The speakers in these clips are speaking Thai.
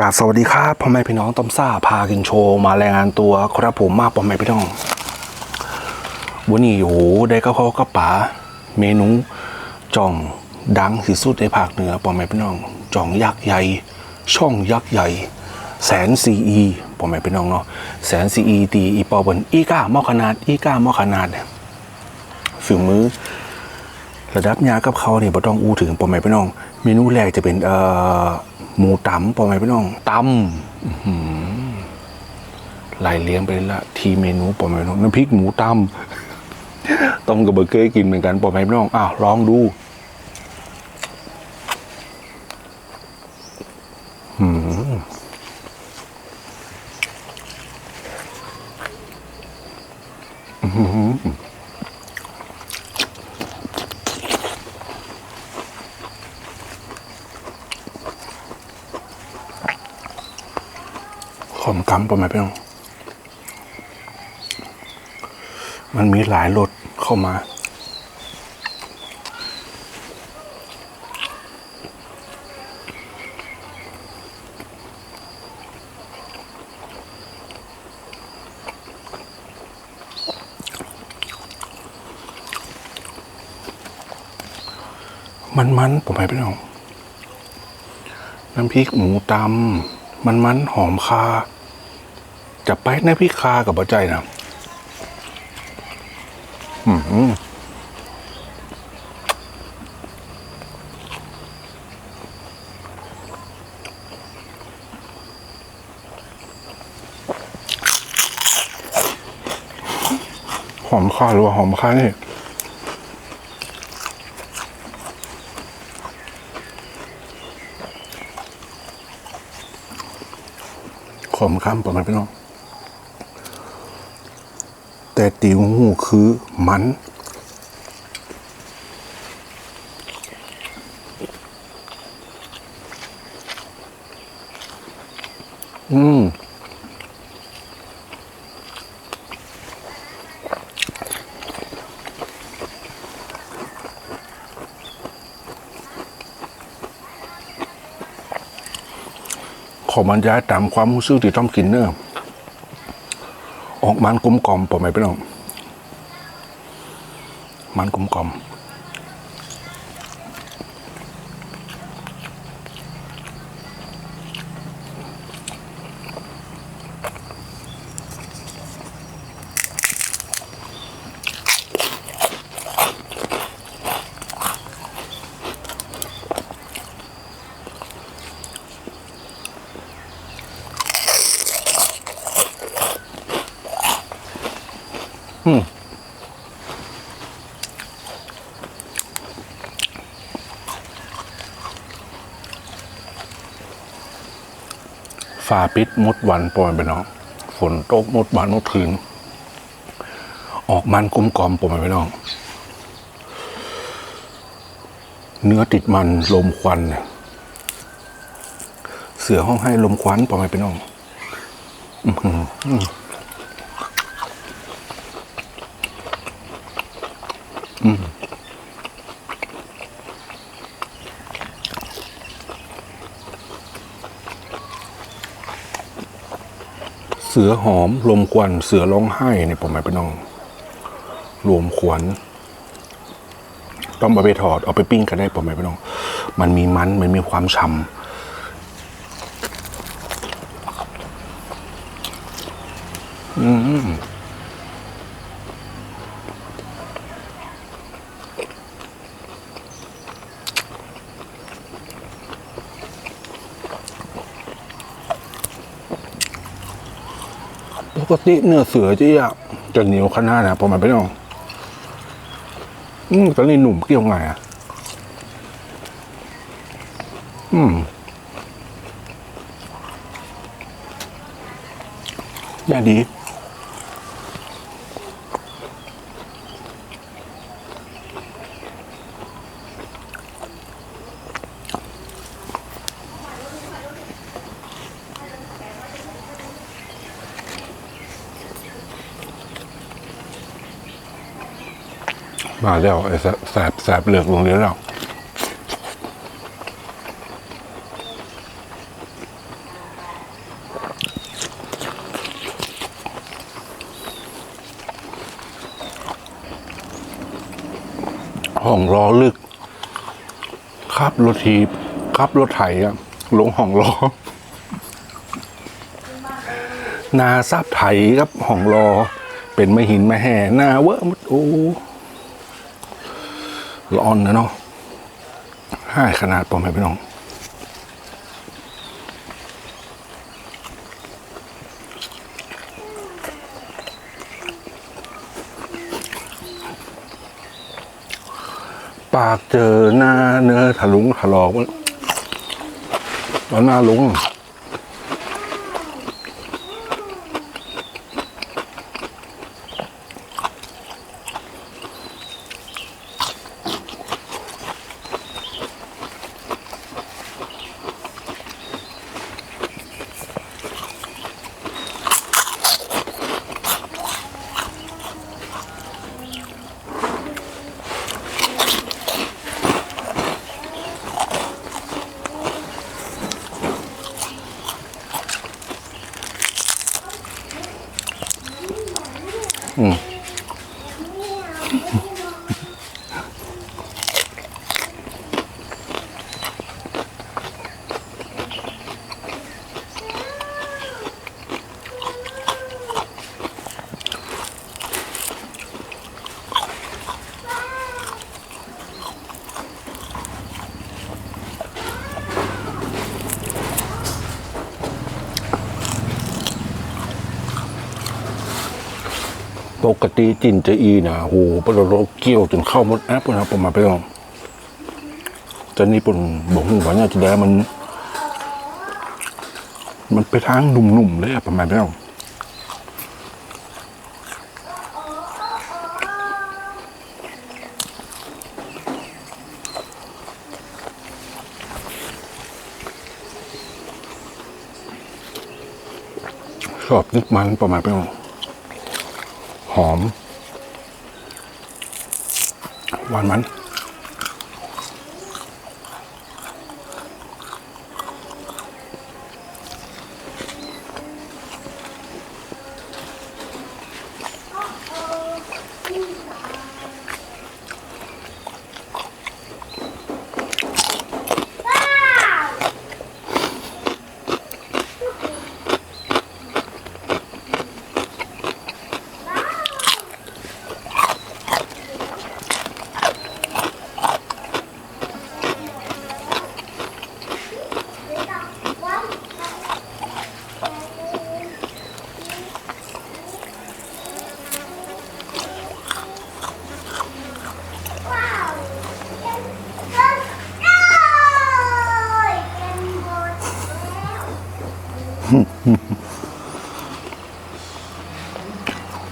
กาบสวัสดีครับพ่อแม่พี่น้องต้อมซ่าพากินโชว์มาแรายงานตัวครับผมมากพ่อแม่พี่น้องวันนี้โอ้โหได้ก็เขาก็ป๋าเมนูจ่องดังที่สุดในภาคเหนือพ่อแม่พี่น้องจ่องยักษ์ใหญ่ ช่องยักษ์ใหญ่ แสนซีอีพ่อแม่พี่น้องเนาะแสนซีอีตีอีปอบนอีก้ามอขนาดอีก้ามอขนาดเนี่ยฝีมือระดับยากับเขาเนี่ยบ่ต้องอู้ถึงปอแม่พี่น้อง เมนูแรกจะเป็นเอ่อ หมูตำปอแม่พี่น้องตำอื้อหือไล่เลี้ยงไปละทีเมนูปอแม่พี่น้องน้ำพริกหมูตำต้มกับเบอร์เกอร์กินเหมือนกันปอแม่พี่น้องอ้าวลองดูหืมอื้อหือ ขมกำ ประมาณพี่น้อง มันมีหลายรสเข้ามา มันมันๆผมไปพี่น้อง น้ำพริกหมูตำมันมันๆหอมคา จะไปน้ำพริคากับบ่ใจนะอืมหอมคาหรือว่าหอมคานี่ขมคำประมาณพี่น้อง แต่ติวหูคือมันอืมขอบรรยายตามความรู้สึกที่ต้องกินเนอะ ออกมันกลมกล่อมผมไหมพี่น้องมันกลมกล่อม ฝาปิดมดวันปล่อยไปน้องฝนตกมดวันมดคืน ออกมันกลมกล่อมปล่อยไปน้องเนื้อติดมันลมควัน เสือห้องให้ลมควันปล่อยไปน้อง อื้อหืออื้ออืม เสือหอมลมควันเสือร้องไห้เนี่ยผมหมายไปน้องรวมขวัญต้องเอาไปถอดเอาไปปิ้งกันได้ผมหมายไปน้อง มันมีมันมันมีความฉ่ำอืม ปกติเนื้อเสือจี้อะจะเหนียวขนาดนะผมหมายไปน้องอืมตอนนี้หนุ่มเกี่ยวไงอะ อืมยอด้ดี มาแล้วไอ้แสบแสบเหลือกลงเดี๋ยวเราห้องล้อลึกขับรถทีขับรถไถอะหลงห้องล้อนาซับไถครับห้องล้อเป็นไม่หินไม่แห่นาเวอะมุดโอ้ ร้อนนะเนาะให้ขนาดปอมให้พี่น้องปากเจอหน้าเนื้อถลุงถลอกแล้วหน้าลุง กติจินจะอีนะโหปลาโรเกี่ยวจนเข้าหมดแอปนะผมมาไปลองแต่นี่ปุ่นบอกว่าเนี่ยจะได้มัน มันไปทางหนุ่มๆเลยอะประมาณนี้ชอบนิดมันประมาณนี้ หอม หวานมัน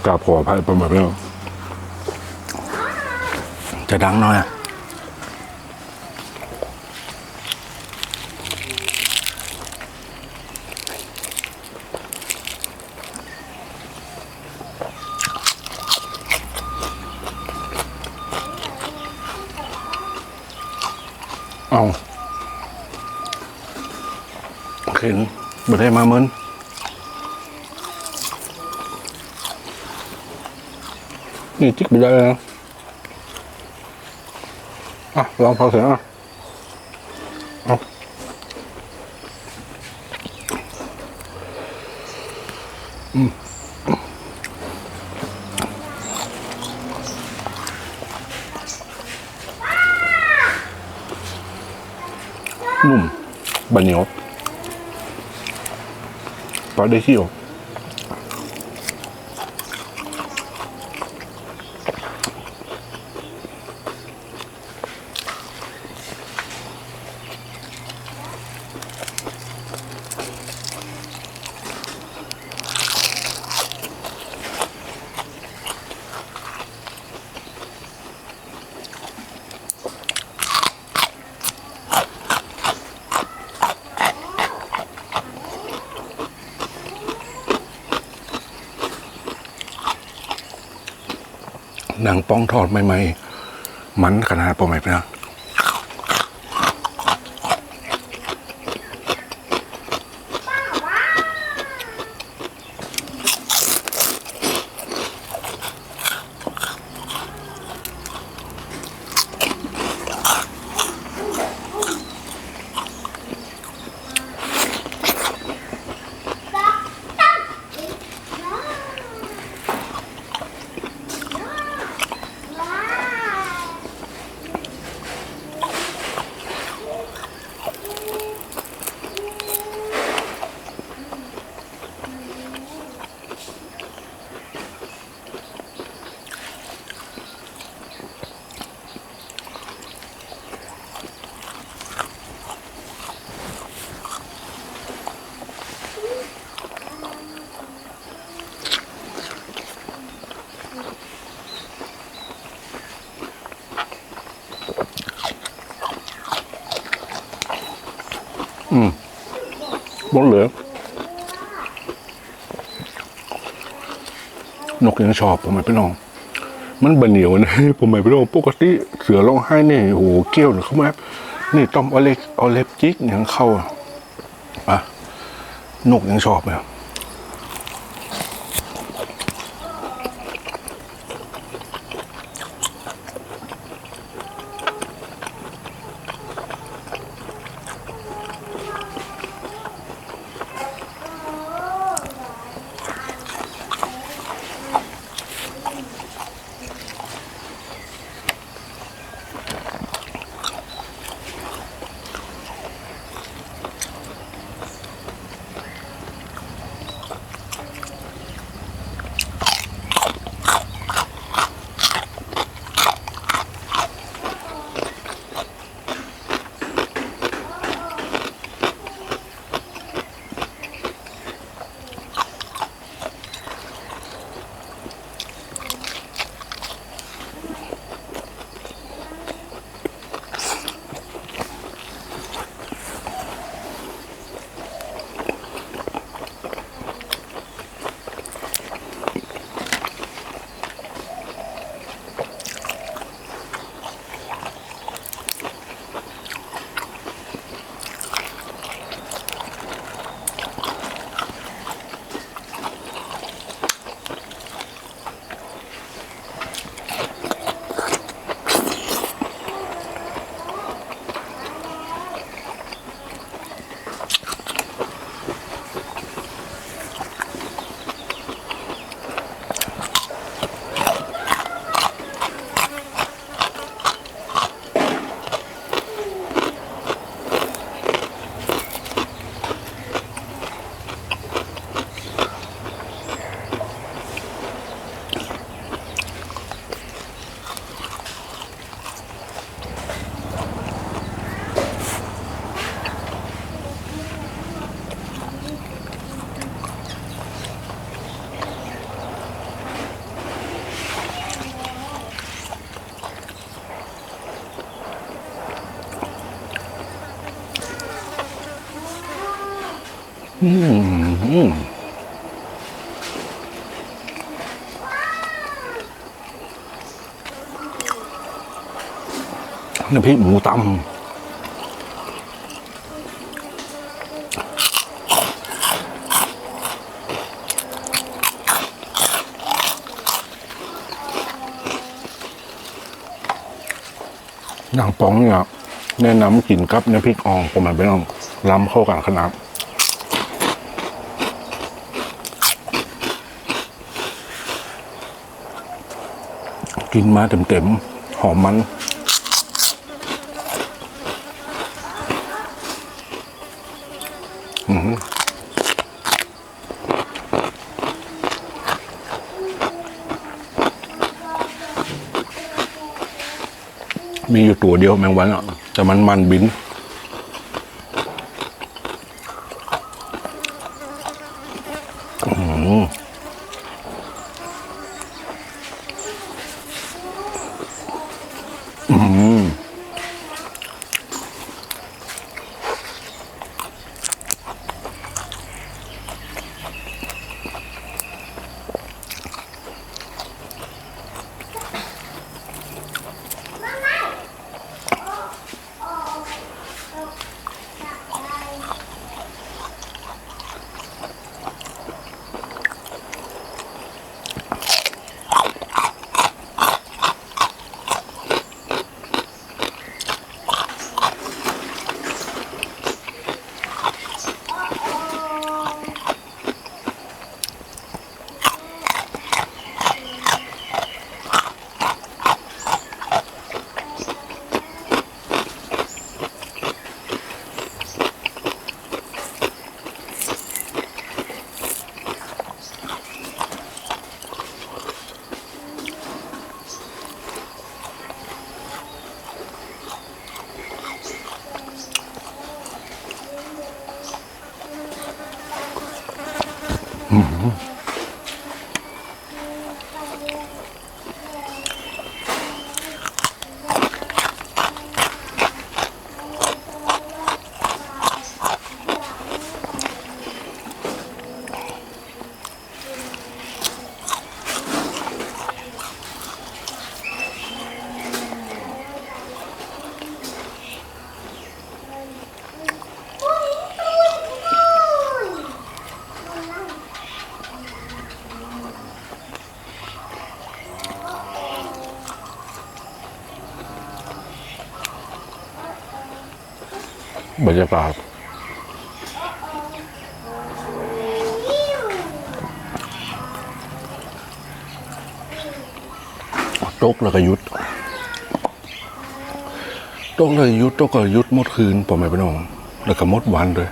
กราบขออภัยประมาณนี้จะดังหน่อยอะเอาเห็นบ่ได้มาเหมือน นี่จิกไปได้แล้วนะอะลองพอเสียงอะเอาอืมนุ่มบะเหนังป้องทอดใหม่ๆมันขนาดปอไหมพี่นะ ดเลยนกยังชอบผมไม่ไปลอง มันบะเหนียวนะผมไม่ไปลองปกติเสือร้องไห้เนี่ยโอ้โหเกี้ยวเนี่ยเขามานี่ต้อมเอาเล็กเอาเล็บจิกอย่างเข้าอะอะนกยังชอบเลย อืมน้ำพริกหมูตำนางป๋องเนี่ยแนะนำกินกับน้ำพริกอ่องผมมันไปลองล้ำเข้ากันขนาด กินมาเต็มๆ หอมมัน อืมีอยู่ตัวเดียวแมงวันอะ แต่มันมันบิน บรรยากาศตกแล้วก็ยุดตกเลยหยุดตกก็ยุดหมดคืนผมไม่ไปน้อง แล้วก็หมดวันเลย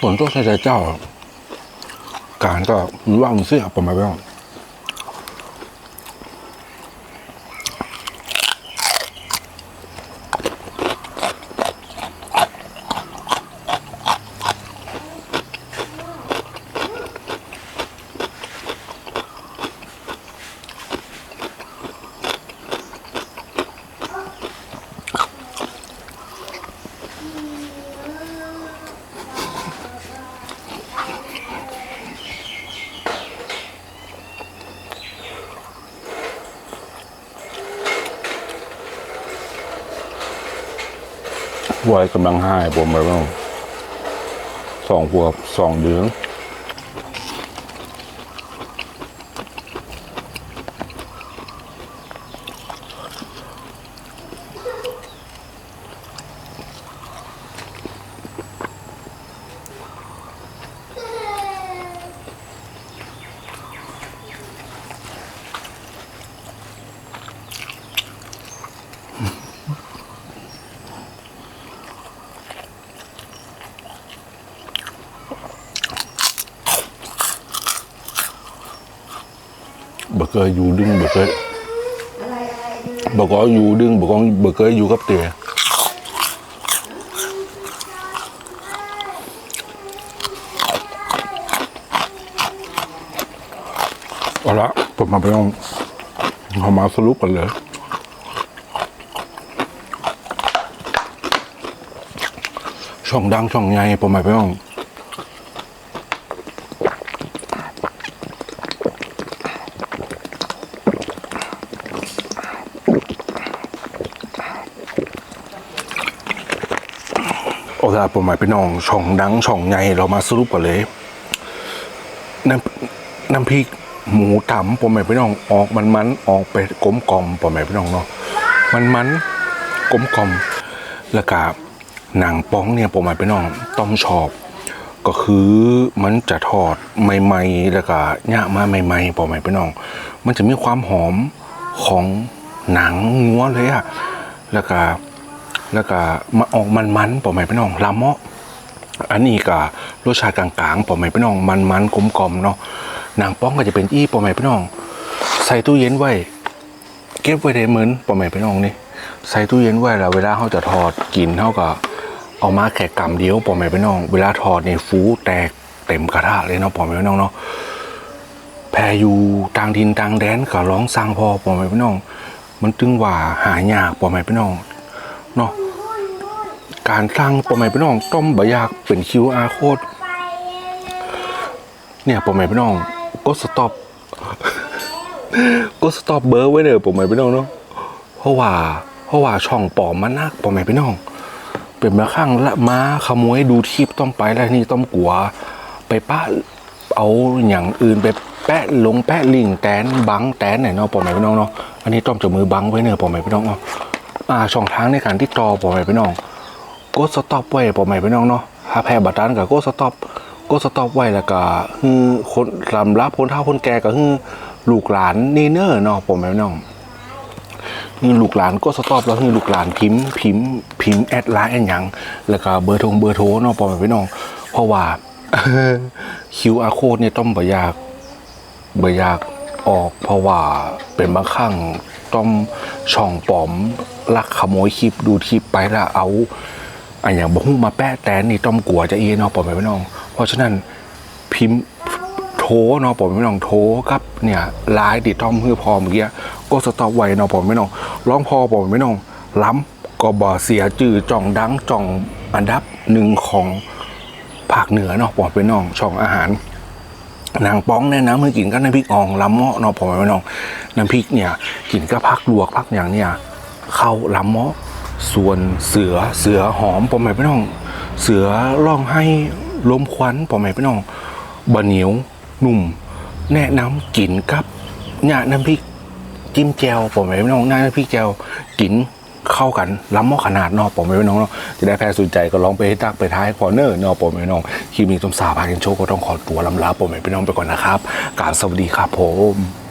ฝนตกใส่ใจเจ้า การก็ว่างเสื้อผมไม่ไปน้อ วัยกำลังห้ายผมแบบ้าสองขวบสองเดือน บกเคยอยู่ดึงบกเคยบกก็อยู่ดึงบกก็บกเคยอยู่กับเตี๋ยเอาละผมมาไปลองเอามาสรุปกันเลยช่องดังช่องใหญ่ผมมาไปลอง โอเคผมหมายเป็นน้องช่องดังช่องใหญ่เรามาสรุปกันเลยน้ำน้ำพริกหมูตำผมหมายเป็นน้องออกมันมันออกไปกลมกล่อมผมหมายเป็นน้องเนาะมันมันกลมกล่อมแล้วก็หนังป้องเนี่ยผมหมายเป็นน้องต้มชอบ ก็คือมันจะทอดใหม่ๆ แล้วก็ย่ามาใหม่ๆผมหมายเป็นน้อง มันจะมีความหอมของหนังงัวเลยอะแล้วก็ แล้วก็มาออกมันๆปอไหมพี่น้องลาเมาะอันนี้ก็รสชาติกลางๆปอไหมพี่น้องมันๆกลมๆเนาะนังป้องก็จะเป็นอี้ปอไหมพี่น้อง ใส่ตู้เย็นไว้ เก็บไว้ได้เหมือนปอไหมพี่น้องนี่ใส่ตู้เย็นไว้แล้วเวลาเขาจะทอดกินเขาก็เอามาแค่กำเดียวปอไหมพี่น้อง เวลาทอดเนี่ยฟูแตกเต็มกระทะเลยเนาะปอไหมพี่น้องเนาะแพรอยู่ต่างดินต่างแดนก็ร้องสร้างพอปอไหมพี่น้อง มันจึงว่าหายากปอไหมพี่น้อง เนาะการสร้างปอมไหมพี่น้องต้มบะยากเป็น QR โคดเนี่ยปอมไหมพี่น้องกดสต็อปกดสต็อปเบอร์ไว้เลยปอมไหมพี่น้องเนาะเพราะว่าเพราะว่าช่องปอมมันนักปอมไหมพี่น้อง เป็นมาข้างละมาขโมยดูทีปต้องไปแล้วนี่ต้องกลัวไปป้าเอาอย่างอื่นไปแปะลงแปะลิงแตนบังแตนไหนเนาะปอมไหมพี่น้องเนาะอันนี้ต้องจะมือบังไว้เนอะปอมไหมพี่น้องเนาะ อ่าช่องทางในการติดต่อปอมหมพี่น้องกดสต็อปไว้ปอใหม่พี่น้องเนาะถ้าแพ้บัตรนั้นก็กดสต็อปกดสต็อปไว้แล้วก็ฮือคนสำรับคนเฒ่าคนแก่ก็ฮือลูกหลานนี่เนอร์เนาะปอใหม่น้องฮือลูกหลานกดสต็อปแล้วฮือลูกหลานพิมพ์พิมพ์พิมพ์แอดไลน์แอนยังแล้วก็เบอร์โทรเบอร์โทรเนาะปอใหม่พี่น้อง เพราะว่า QR code เนี่ยต้องบ่ยากบ่ยากออกเพราะว่าเป็นบางครั้ง ต้องช่องปลอมลักขโมยคลิปดูคลิปไปแล้วเอาอันอย่างบ่ฮู้มาแปะแต่นี่ต้อมกลัวจะเอีเนาะปอมไปพี่น้อง เพราะฉะนั้นพิมพ์โทเนาะปอมไม่น้องโทรกับเนี่ยไลน์ติดต้อมเพื่อพอเมื่อกี้ก็สต็อปไว้เนาะปอมไปพี่น้องร้องพอปอมไปพี่น้องล้ำก็บ่เสียจื่อจ่องดังจ่องอันดับหนึ่งของภาคเหนือเนาะปอมไม่น้องช่องอาหาร นางป้องเนี่ยนะเมื่อกินก็น้ำพริกอ่องลำเมาะเนาะผมไม่น้องน้ำพริกเนี่ยกินก็พักลวกพักอย่างเนี่ยเข้าลำเมาะส่วนเสือเสือหอมผมไม่น้อง เสือร้องให้ลมควันผมไม่น้องบะเหนียวหนุ่ม แนะนำกินกับเนี่ยน้ำพริกจิ้มแจวผมไม่น้องน้ำพริกแจวกิน เข้ากันล้ำมอขนาดนอผมไม่น้องเนาะจะได้แพ้สนใจก็ลองไปให้ตักไปท้ายคอเนอร์นอผมไม่น้องคลิปนี้ต้มสาพากันโชคก็ต้องขอตัวลำลาผมไม่น้องไปก่อนนะครับการสวัสดีครับผม